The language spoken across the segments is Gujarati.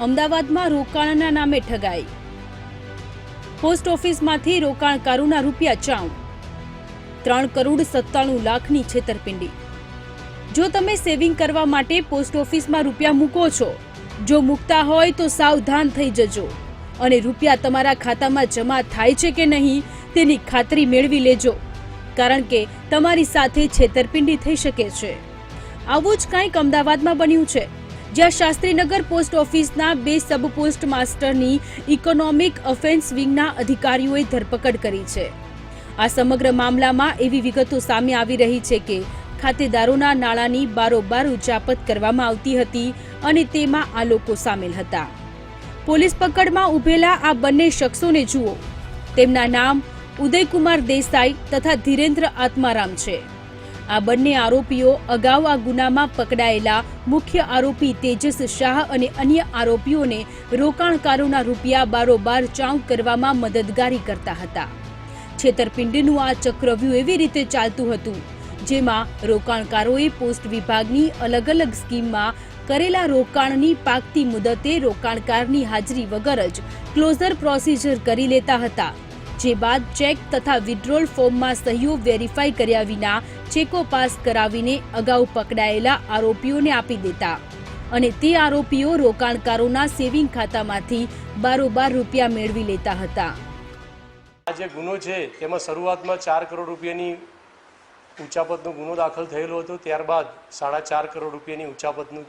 અમદાવાદમાં રોકાણના નામે ઠગાઈ. પોસ્ટ ઓફિસમાંથી રોકાણકારોના રૂપિયા ચાઉ. ત્રણ કરોડ સત્તાણું લાખની છેતરપિંડી. જો તમે સેવિંગ કરવા માટે પોસ્ટ ઓફિસમાં રૂપિયા મૂકો છો, જો મૂકતા હોય તો સાવધાન થઈ જજો. અને રૂપિયા તમારા ખાતામાં જમા થાય છે કે નહીં, તેની ખાતરી મેળવી લેજો. કારણ કે તમારી સાથે છેતરપિંડી થઈ શકે છે. આવું જ કંઈક અમદાવાદમાં બન્યું છે. જ્યાં શાસ્ત્રીનગર પોસ્ટ ઓફિસના બે સબ પોસ્ટ માસ્ટરની ઇકોનોમિક ઓફેન્સ વિંગના અધિકારીઓએ ધરપકડ કરી છે. આ સમગ્ર મામલામાં એવી વિગતો સામે આવી રહી છે કે ખાતેદારોના નાણાંની બારોબાર ઉચાપત કરવામાં આવતી હતી અને તેમાં આ લોકો સામેલ હતા. પોલીસ પકડમાં ઉભેલા આ બંને શખ્સોને જુઓ. તેમના નામ ઉદયકુમાર દેસાઈ તથા ધીરેન્દ્ર આત્મારામ છે. આ બંને આરોપીઓ અગાઉ આ ગુનામાં પકડાયેલા મુખ્ય આરોપી તેજસ શાહ અને અન્ય આરોપીઓને રોકાણકારોના રૂપિયા બારોબાર ચાઉ કરવામાં મદદગારી કરતા હતા. છેતરપિંડીનું આ ચક્રવ્યૂહ એવી રીતે ચાલતું હતું, જેમાં રોકાણકારોએ પોસ્ટ વિભાગની અલગ અલગ સ્કીમમાં કરેલા રોકાણની પાકતી મુદતે રોકાણકારની હાજરી વગર જ ક્લોઝર પ્રોસિજર કરી લેતા હતા. જે બાદ ચેક તથા વિડ્રોલ ફોર્મમાં સહીઓ વેરીફાઈ કર્યા વિના ચેકો પાસ કરાવીને અગાઉ પકડાયેલા આરોપીઓને આપી દેતા. અને તે આરોપીઓ રોકાણકારોના સેવિંગ ખાતામાંથી બારોબાર રૂપિયા મેળવી લેતા હતા. આ જે ગુનો છે, તેમાં શરૂઆતમાં ચાર કરોડ રૂપિયાની ઉચાપતનો ગુનો દાખલ થયેલો હતો, ત્યારબાદ સાડા ચાર કરોડ રૂપિયાની ઉચાપતનું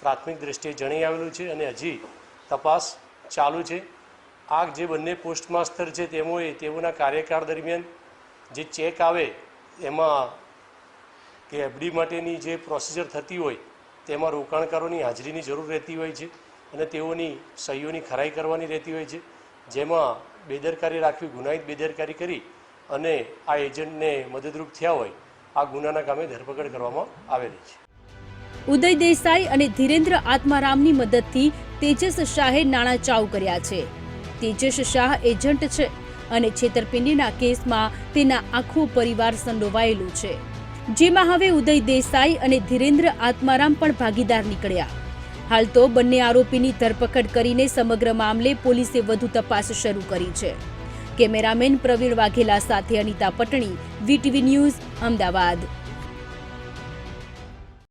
પ્રાથમિક દ્રષ્ટિએ જણાઈ આવેલું છે અને હજી તપાસ ચાલુ છે. આ જે બંને પોસ્ટ માસ્તર છે તેઓએ તેઓના કાર્યકાળ દરમિયાન જે ચેક આવે, એમાં કે એફડી માટેની જે પ્રોસિજર થતી હોય, તેમાં રોકાણકારોની હાજરીની જરૂર રહેતી હોય છે અને તેઓની સહીઓની ખરાઈ કરવાની રહેતી હોય છે. જેમાં બેદરકારી રાખવી, ગુનાહિત બેદરકારી કરી અને આ એજન્ટને મદદરૂપ થયા હોય, આ ગુનાના કામે ધરપકડ કરવામાં આવેલી છે. ઉદય દેસાઈ અને ધીરેન્દ્ર આત્મારામની મદદથી તેજસ શાહે નાણાં ચાઉ કર્યા છે. તેજસ શાહ એજન્ટ છે અને છેતરપિંડીના કેસમાં તેના આખું પરિવાર સંડોવાયેલું છે. જેમાં હવે ઉદય દેસાઈ અને ધીરેન્દ્ર આત્મારામ પણ ભાગીદાર નીકળ્યા. હાલ તો બંને આરોપીની ધરપકડ કરીને સમગ્ર મામલે પોલીસે વધુ તપાસ શરૂ કરી છે. કેમેરામેન પ્રવીણ વાઘેલા સાથે અનિતા પટણી, વીટીવી ન્યૂઝ, અમદાવાદ.